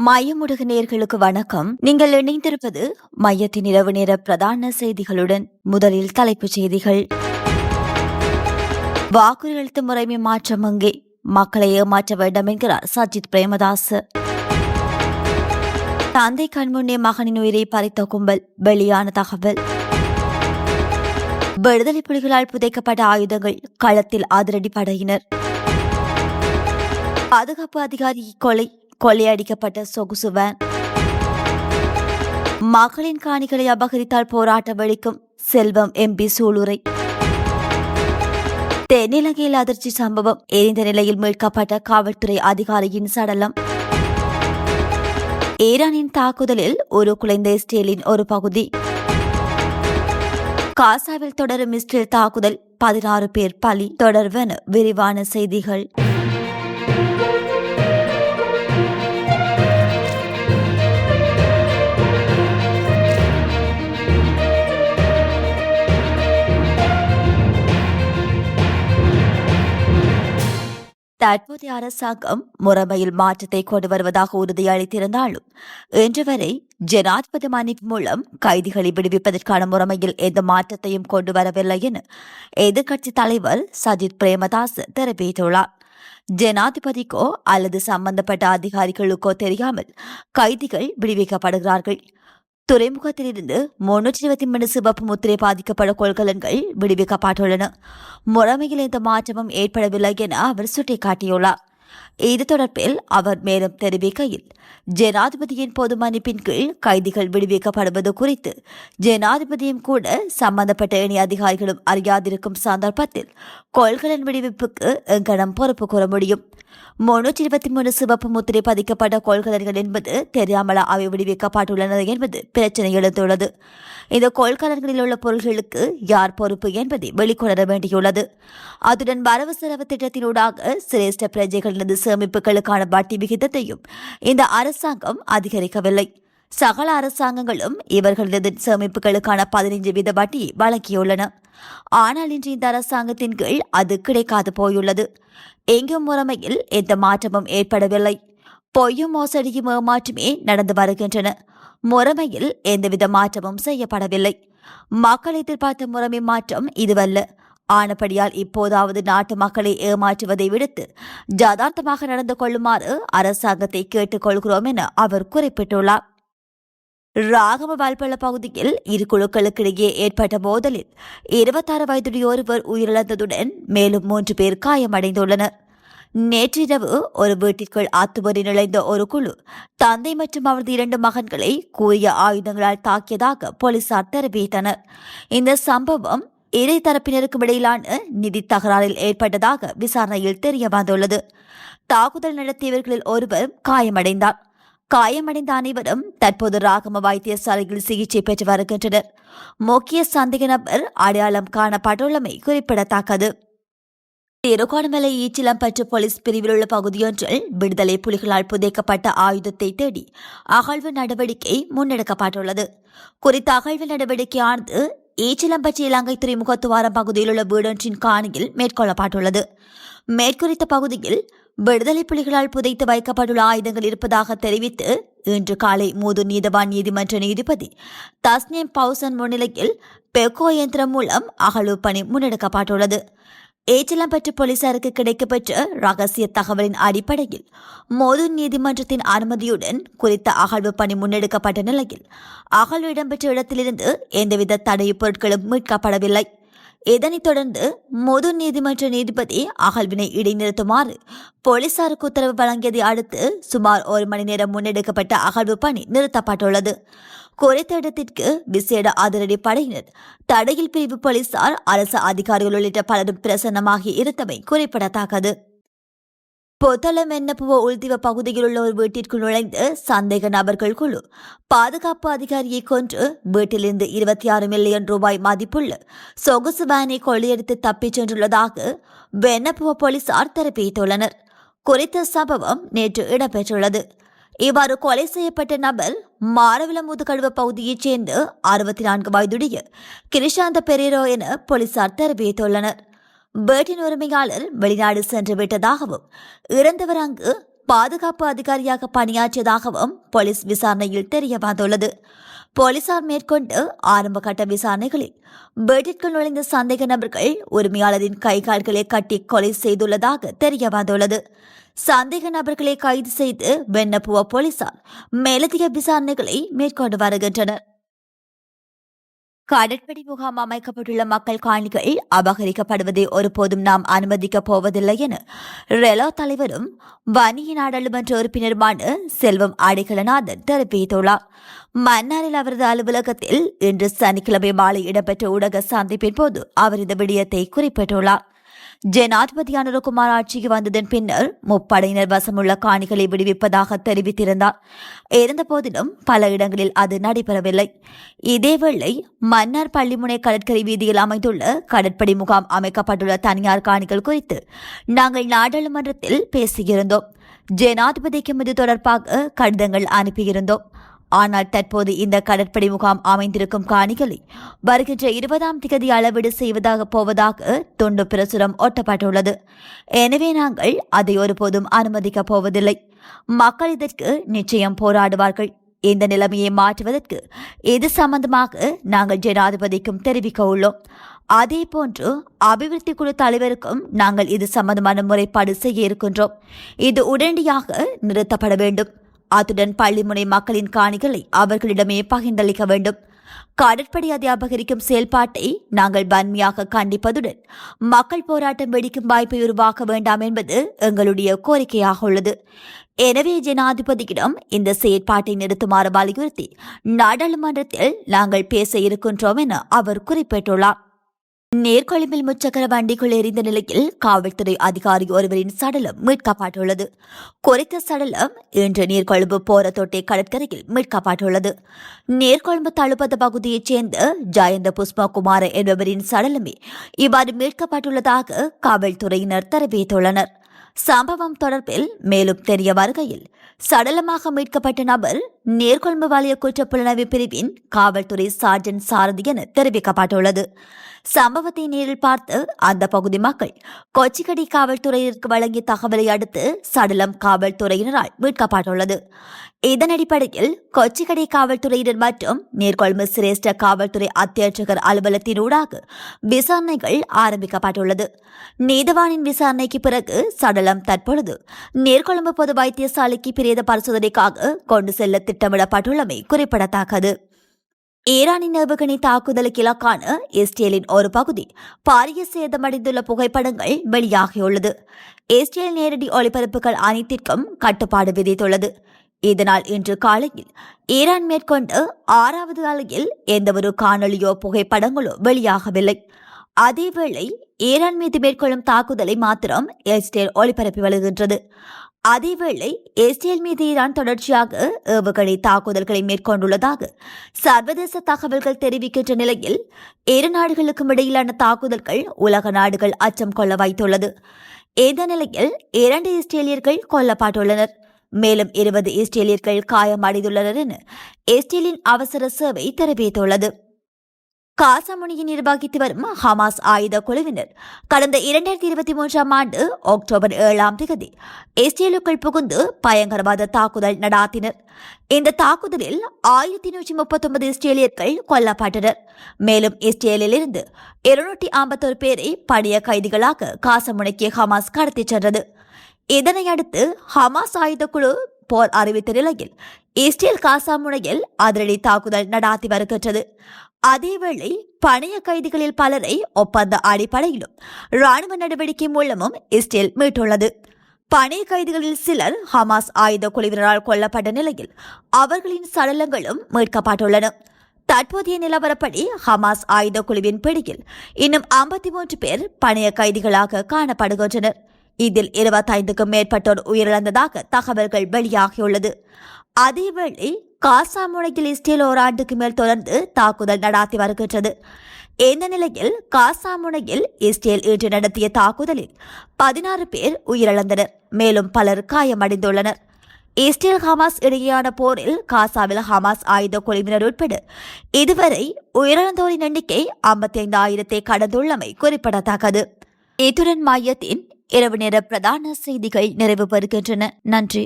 மயமுடுகு நேர்களுக்கு வணக்கம். நீங்கள் இணைந்திருப்பது மையத்தின் இரவு நேர பிரதான செய்திகளுடன் முதலில் தலைப்புச் செய்திகள். வாக்குறுதி முறைமை மாற்றம் அங்கே. மக்களை ஏமாற்ற வேண்டும் என்கிறார் சஜித் பிரேமதாஸ் தந்தை கண்முன்னே மகனின் உயிரை பறித்த கும்பல். வெளியான தகவல். விடுதலை புலிகளால் புதைக்கப்பட்ட ஆயுதங்கள் களத்தில் அதிரடி படையினர் பாதுகாப்பு அதிகாரி கொலை. கொள்ளையடிக்கப்பட்ட சொகுசு வேன் மகளின் காணிகளை அபகரித்தால் போராட்டம் வெடிக்கும் செல்வம் எம்பி சூளுரை தென்னிலங்கையில் அதிர்ச்சி சம்பவம் எரிந்த நிலையில் மீட்கப்பட்ட காவல்துறை அதிகாரியின் சடலம். ஈரானின் தாக்குதலில் ஒரு குலைந்த இஸ்ரேலின் ஒரு பகுதி. காசாவில் தொடரும் இஸ்ரேல் தாக்குதல் பதினாறு பேர் பலி. தொடர்வென விரிவான செய்திகள். தற்போதைய அரசாங்கம் முறைமையில் மாற்றத்தை கொண்டு வருவதாக உறுதியளித்திருந்தாலும் இன்று வரை ஜனாதிபதி மன்னிப்பு மூலம் கைதிகளை விடுவிப்பதற்கான முறைமையில் எந்த மாற்றத்தையும் கொண்டு வரவில்லை என எதிர்க்கட்சித் தலைவர் சஜித் பிரேமதாஸ் தெரிவித்துள்ளார். ஜனாதிபதிக்கோ அல்லது சம்பந்தப்பட்ட அதிகாரிகளுக்கோ தெரியாமல் கைதிகள் விடுவிக்கப்படுகிறார்கள். துறைமுகத்திலிருந்து முன்னூற்றி இருபத்தி மூணு சிவப்பு முத்திரை பாதிக்கப்பட்ட கொள்கலன்கள் விடுவிக்கப்பட்டுள்ளன. முறைமையில் எந்த மாற்றமும் ஏற்படவில்லை என அவர் சுட்டிக்காட்டியுள்ளார். இது தொடர்பில் அவர் மேலும் தெரிவிக்கையில் ஜனாதிபதியின் பொது மன்னிப்பின் கீழ் கைதிகள் விடுவிக்கப்படுவது குறித்து ஜனாதிபதியும் கூட சம்பந்தப்பட்ட இணை அதிகாரிகளும் அறியாதிருக்கும் சந்தர்ப்பத்தில் கொள்கலன் விடுவிப்புக்கு எங்கனம் பொறுப்பு கூற முடியும். முன்னூற்றி இருபத்தி மூணு சிவப்பு முத்திரை பதிக்கப்பட்ட கொள்கலன்கள் என்பது தெரியாமல் அவை விடுவிக்கப்பட்டுள்ளன என்பது பிரச்சனை எழுந்துள்ளது. இந்த கொள்கலன்களில் உள்ள பொருள்களுக்கு யார் பொறுப்பு என்பதை வெளிக்கொணர வேண்டியுள்ளது. அதுடன் வரவு செலவு திட்டத்தினூடாக சிரேஷ்ட பிரஜைகள் பிரஜைகளினது சேமிப்புகளுக்கான வட்டி விகிதத்தையும் இந்த அரசாங்கம் அதிகரிக்கவில்லை. சகல அரசாங்கங்களும் இவர்களது சேமிப்புகளுக்கான பதினைஞ்சு வீத வட்டியை வழங்கியுள்ளன. ஆனால் இன்று இந்த அரசாங்கத்தின் கீழ் அது கிடைக்காது போயுள்ளது. எங்கும் முறைமையில் எந்த மாற்றமும் ஏற்படவில்லை. பொய்யும் மோசடியும் ஏமாற்றுமே நடந்து வருகின்றன. முறைமையில் எந்தவித மாற்றமும் செய்யப்படவில்லை. மக்கள் எதிர்பார்த்த முறைமை மாற்றம் இதுவல்ல. ஆனபடியால் இப்போதாவது நாட்டு மக்களை ஏமாற்றுவதை விடுத்து ஜதார்த்தமாக நடந்து கொள்ளுமாறு அரசாங்கத்தை கேட்டுக்கொள்கிறோம் என அவர் குறிப்பிட்டுள்ளார். ராகம வால்பள்ள பகுதியில் இரு குழுக்களுக்கிடையே ஏற்பட்ட மோதலில் இருபத்தாறு வயதுடைய ஒருவர் உயிரிழந்ததுடன் மேலும் மூன்று பேர் காயமடைந்துள்ளனர். நேற்றிரவு ஒரு வீட்டிற்குள் அத்துமறி நுழைந்த ஒரு குழு தந்தை மற்றும் அவரது இரண்டு மகன்களை கூறிய ஆயுதங்களால் தாக்கியதாக போலீசார் தெரிவித்தனர். இந்த சம்பவம் இரு தரப்பினருக்கும் இடையிலான நிதி தகராறில் ஏற்பட்டதாக விசாரணையில் தெரிய வந்துள்ளது. தாக்குதல் நடத்தியவர்களில் ஒருவர் காயமடைந்தார். காயமடைந்த அனைவரும் தற்போது ராகம வைத்தியசாலையில் சிகிச்சை பெற்று வருகின்றனர். முக்கிய சந்தேக நபர் அடையாளம் காணப்பட்டுள்ளமை குறிப்பிடத்தக்கது. திருகோணமலை ஈச்சிலம்பற்று போலீஸ் பிரிவில் உள்ள பகுதியொன்றில் விடுதலை புலிகளால் புதைக்கப்பட்ட ஆயுதத்தை தேடி அகழ்வு நடவடிக்கை முன்னெடுக்கப்பட்டுள்ளது. குறித்த அகழ்வு நடவடிக்கையானது ஈச்சிலம்பற்று இலங்கை துறைமுகத்துவாரம் பகுதியில் உள்ள வீடொன்றின் காணியில் மேற்கொள்ளப்பட்டுள்ளது. மேற்குறித்த பகுதியில் விடுதலை புலிகளால் புதைத்து வைக்கப்பட்டுள்ள ஆயுதங்கள் இருப்பதாக தெரிவித்து இன்று காலை மூது நீதவான் நீதிமன்ற நீதிபதி தஸ்னீம் பவுசன் முன்னிலையில் பெக்கோ இயந்திரம் மூலம் அகழ்வு பணி முன்னெடுக்கப்பட்டுள்ளது. ஏச்சலம்பற்று போலீசாருக்கு கிடைக்கப்பெற்ற ரகசிய தகவலின் அடிப்படையில் மோது நீதிமன்றத்தின் அனுமதியுடன் குறித்த அகழ்வு பணி முன்னெடுக்கப்பட்ட நிலையில் அகழ்வு இடம்பெற்ற இடத்திலிருந்து எந்தவித தடையுப் பொருட்களும் மீட்கப்படவில்லை. இதனைத் தொடர்ந்து மொது நீதிமன்ற நீதிபதி அகழ்வினை இடைநிறுத்துமாறு போலீசாருக்கு உத்தரவு வழங்கியதை அடுத்து சுமார் ஒரு மணி நேரம் முன்னெடுக்கப்பட்ட அகழ்வு பணி நிறுத்தப்பட்டுள்ளது. குறித்த இடத்திற்கு விசேட அதிரடி படையினர். தடையில் பிரிவு போலீசார் அரசு அதிகாரிகள் உள்ளிட்ட பலரும் பிரசன்னமாகி இருந்தமை குறிப்பிடத்தக்கது. பொத்தளம் என்னப்புவ உள்தீவ பகுதியில் உள்ள ஒரு வீட்டிற்குள் நுழைந்து சந்தேக நபர்கள் குழு பாதுகாப்பு அதிகாரியை கொன்று வீட்டிலிருந்து இருபத்தி ஆறு மில்லியன் ரூபாய் மதிப்புள்ள சொகுசு வேனை கொள்ளையடித்து தப்பிச் சென்றுள்ளதாக வெண்ணப்புவ போலீசார் தெரிவித்துள்ளனர். குறித்த சம்பவம் நேற்று இடம்பெற்றுள்ளது. இவ்வாறு கொலை செய்யப்பட்ட நபர் மாரவிலமுது கழுவ பகுதியைச் சேர்ந்த அறுபத்தி நான்கு வயதுடைய கிரிஷாந்த பெரேரோ என போலீசார் தெரிவித்துள்ளனர். பேட்டின் உரிமையாளர் வெளிநாடு சென்று விட்டதாகவும் இறந்தவர் அங்கு பாதுகாப்பு அதிகாரியாக பணியாற்றியதாகவும் போலீஸ் விசாரணையில் தெரிய வந்துள்ளது. போலீசார் மேற்கொண்டு ஆரம்ப கட்ட விசாரணைகளில் வீட்டிற்குள் நுழைந்த சந்தேக நபர்கள் உரிமையாளரின் கை கால்களை கட்டி கொலை செய்துள்ளதாக தெரிய வந்துள்ளது. சந்தேக நபர்களை கைது செய்து வெண்ணப்புவ போலீசார் மேலதிக விசாரணைகளை மேற்கொண்டு வருகின்றனர். கடற்படை முகாம் அமைக்கப்பட்டுள்ள மக்கள் காணிகள் அபகரிக்கப்படுவதை ஒருபோதும் நாம் அனுமதிக்கப் போவதில்லை என ரெலோ தலைவரும் வன்னிய நாடாளுமன்ற உறுப்பினருமான செல்வம் அடைக்கலநாதன் தெரிவித்துள்ளார். மன்னாரில் அவரது அலுவலகத்தில் இன்று சனிக்கிழமை மாலை இடம்பெற்ற ஊடக சந்திப்பின் போது அவர் இந்த விடயத்தை குறிப்பிட்டுள்ளார். ஜனாதிபதி அனுரகுமார் ஆட்சிக்கு வந்ததன் பின்னர் முப்படையினர் வசமுள்ள காணிகளை விடுவிப்பதாக தெரிவித்திருந்தார். இருந்தபோதிலும் பல இடங்களில் அது நடைபெறவில்லை. இதேவேளை மன்னார் பள்ளிமுனை கடற்கரை வீதியில் அமைந்துள்ள கடற்படை முகாம் அமைக்கப்பட்டுள்ள தனியார் காணிகள் குறித்து நாங்கள் நாடாளுமன்றத்தில் பேசியிருந்தோம். ஜனாதிபதிக்கும் இது தொடர்பாக கடிதங்கள் அனுப்பியிருந்தோம். ஆனால் தற்போது இந்த கடற்படை முகாம் அமைந்திருக்கும் காணிகளை வருகின்ற இருபதாம் திகதி அளவீடு செய்வதாக போவதாக துண்டு பிரசுரம் ஒட்டப்பட்டுள்ளது. எனவே நாங்கள் அதை ஒருபோதும் அனுமதிக்கப் போவதில்லை. மக்கள் இதற்கு நிச்சயம் போராடுவார்கள். இந்த நிலைமையை மாற்றுவதற்கு இது சம்பந்தமாக நாங்கள் ஜனாதிபதிக்கும் தெரிவிக்க உள்ளோம். அதே போன்று அபிவிருத்தி குழு தலைவருக்கும் நாங்கள் இது சம்பந்தமான முறைப்பாடு செய்ய இருக்கின்றோம். இது உடனடியாக நிறுத்தப்பட வேண்டும். அத்துடன் பள்ளிமுனை மக்களின் காணிகளை அவர்களிடமே பகிர்ந்தளிக்க வேண்டும். கடற்படை அதை அபகரிக்கும் செயல்பாட்டை நாங்கள் வன்மையாக கண்டிப்பதுடன் மக்கள் போராட்டம் வெடிக்கும் வாய்ப்பை உருவாக்க வேண்டாம் என்பது எங்களுடைய கோரிக்கையாக உள்ளது. எனவே ஜனாதிபதியிடம் இந்த செயற்பாட்டை நிறுத்துமாறு வலியுறுத்தி நாடாளுமன்றத்தில் நாங்கள் பேச இருக்கின்றோம் என அவர் குறிப்பிட்டுள்ளார். நேர்கொழும்பில் முச்சக்கர வண்டிக்குள் எரிந்த நிலையில் காவல்துறை அதிகாரி ஒருவரின் சடலம் மீட்கப்பட்டுள்ளது. குறித்த சடலம் இன்று நீர்கொழும்பு போரத்தொட்டை கடற்கரையில் மீட்கப்பட்டுள்ளது. நேர்கொழும்பு தழுப்பத பகுதியைச் சேர்ந்த ஜயந்த புஷ்பகுமார என்பவரின் சடலமே இவ்வாறு மீட்கப்பட்டுள்ளதாக காவல்துறையினர் தெரிவித்துள்ளனர். சம்பவம் தொடர்பில் மேலும் தெரிய வருகையில் சடலமாக மீட்கப்பட்ட நபர் நேர்கொழும்பு வலய குற்றப்புலனாய்வு பிரிவின் காவல்துறை சார்ஜன் சாரதி என தெரிவிக்கப்பட்டுள்ளது. சம்பவத்தை நேரில் பார்த்து அந்த பகுதி மக்கள் கொச்சிக்கடி காவல்துறையினருக்கு வழங்கிய தகவலை அடுத்து சடலம் காவல்துறையினரால் மீட்கப்பட்டுள்ளது. இதன் அடிப்படையில் கொச்சிக்கடை காவல்துறையினர் மற்றும் நேர்கொழும்பு சிரேஷ்ட காவல்துறை அத்தியட்சகர் அலுவலத்தினூடாக விசாரணைகள் ஆரம்பிக்கப்பட்டுள்ளது. நீதவானின் விசாரணைக்கு பிறகு சடலம் தற்பொழுது நேர்கொழும்பு பொது வைத்தியசாலைக்கு பிரேத பரிசோதனைக்காக கொண்டு செல்ல திட்டமிடப்பட்டுள்ளமை குறிப்பிடத்தக்கது. ஈரானின் ஏவுகணை தாக்குதலுக்கு இலக்கான இஸ்ரேலின் ஒரு பகுதி பாரிய சேதமடைந்துள்ள புகைப்படங்கள் வெளியாகியுள்ளது. இஸ்ரேல் நேரடி ஒளிபரப்புகள் அனைத்திற்கும் கட்டுப்பாடு விதித்துள்ளது. இதனால் இன்று காலையில் ஈரான் மேற்கொண்ட ஆறாவது அலையில் எந்தவொரு காணொலியோ புகைப்படங்களோ வெளியாகவில்லை. அதேவேளை ஈரான் மீது மேற்கொள்ளும் தாக்குதலை மாத்திரம் இஸ்ரேல் ஒளிபரப்பி வருகின்றது. அதேவேளை இஸ்ரேல் மீது ஈரான் தொடர்ச்சியாக ஏவுகணை தாக்குதல்களை மேற்கொண்டுள்ளதாக சர்வதேச தகவல்கள் தெரிவிக்கின்ற நிலையில் இரு நாடுகளுக்கும் இடையிலான தாக்குதல்கள் உலக நாடுகள் அச்சம் கொள்ள வைத்துள்ளது. இந்த நிலையில் இரண்டு இஸ்ரேலியர்கள் கொல்லப்பட்டுள்ளனர். மேலும் இருபது இஸ்ரேலியர்கள் காயமடைந்துள்ளனர் என இஸ்ரேலின் அவசர சேவை தெரிவித்துள்ளது. காசாமுனியை நிர்வகித்து வரும் ஹமாஸ் ஆயுத குழுவினர். கடந்த இரண்டாயிரத்தி இருபத்தி மூன்றாம் ஆண்டு அக்டோபர் ஏழாம் தேதி இஸ்ரேலுக்குள் புகுந்து பயங்கரவாத தாக்குதல் நடாத்தினர். இந்த தாக்குதலில் ஆயிரத்தி நூற்றி முப்பத்தி ஒன்பது இஸ்ரேலியர்கள் கொல்லப்பட்டனர். மேலும் இஸ்ரேலில் இருந்து இருநூற்றி ஐம்பத்தோரு பேரை பணிய கைதிகளாக காசமுனைக்கு ஹமாஸ் கடத்திச் சென்றது. இதனையடுத்து ஹமாஸ் ஆயுத குழு போர் அறிவித்த நிலையில் இஸ்ரேல் காசா முனையில் அதிரடி தாக்குதல் நடாத்தி வருகின்றது. அதேவேளை பணைய கைதிகளில் பலரை ஒப்பந்த அடிப்படையிலும் ராணுவ நடவடிக்கை மூலமும் இஸ்ரேல் மீட்டுள்ளது. பணைய கைதிகளில் சிலர் ஹமாஸ் ஆயுத குழுவினரால் கொல்லப்பட்ட நிலையில் அவர்களின் சடலங்களும் மீட்கப்பட்டுள்ளன. தற்போதைய நிலவரப்படி ஹமாஸ் ஆயுத குழுவின் பிடியில் இன்னும் ஐம்பத்தி மூன்று பேர் பணைய கைதிகளாக காணப்படுகின்றனர். இதில் இருபத்தைந்துக்கும் மேற்பட்டோர் உயிரிழந்ததாக தகவல்கள் வெளியாகியுள்ளது. அதேவேளை காசா முனையில் இஸ்ரேல் ஓராண்டுக்கு மேல் தொடர்ந்து தாக்குதல் நடாத்தி வருகின்றது. இந்த நிலையில் காசா முனையில் இஸ்ரேல் இன்று நடத்திய தாக்குதலில் பதினாறு பேர் உயிரிழந்தனர். மேலும் பலர் காயமடைந்துள்ளனர். இஸ்ரேல் ஹமாஸ் இடையேயான போரில் காசாவில் ஹமாஸ் ஆயுத குழுவினர் உட்பட இதுவரை உயிரிழந்தோரின் எண்ணிக்கை ஐம்பத்தி ஐந்து ஆயிரத்தை கடந்துள்ளமை குறிப்பிடத்தக்கது. இத்துடன் மையத்தின் இரவு நேர பிரதான செய்திகள் நிறைவு பெறுகின்றன. நன்றி.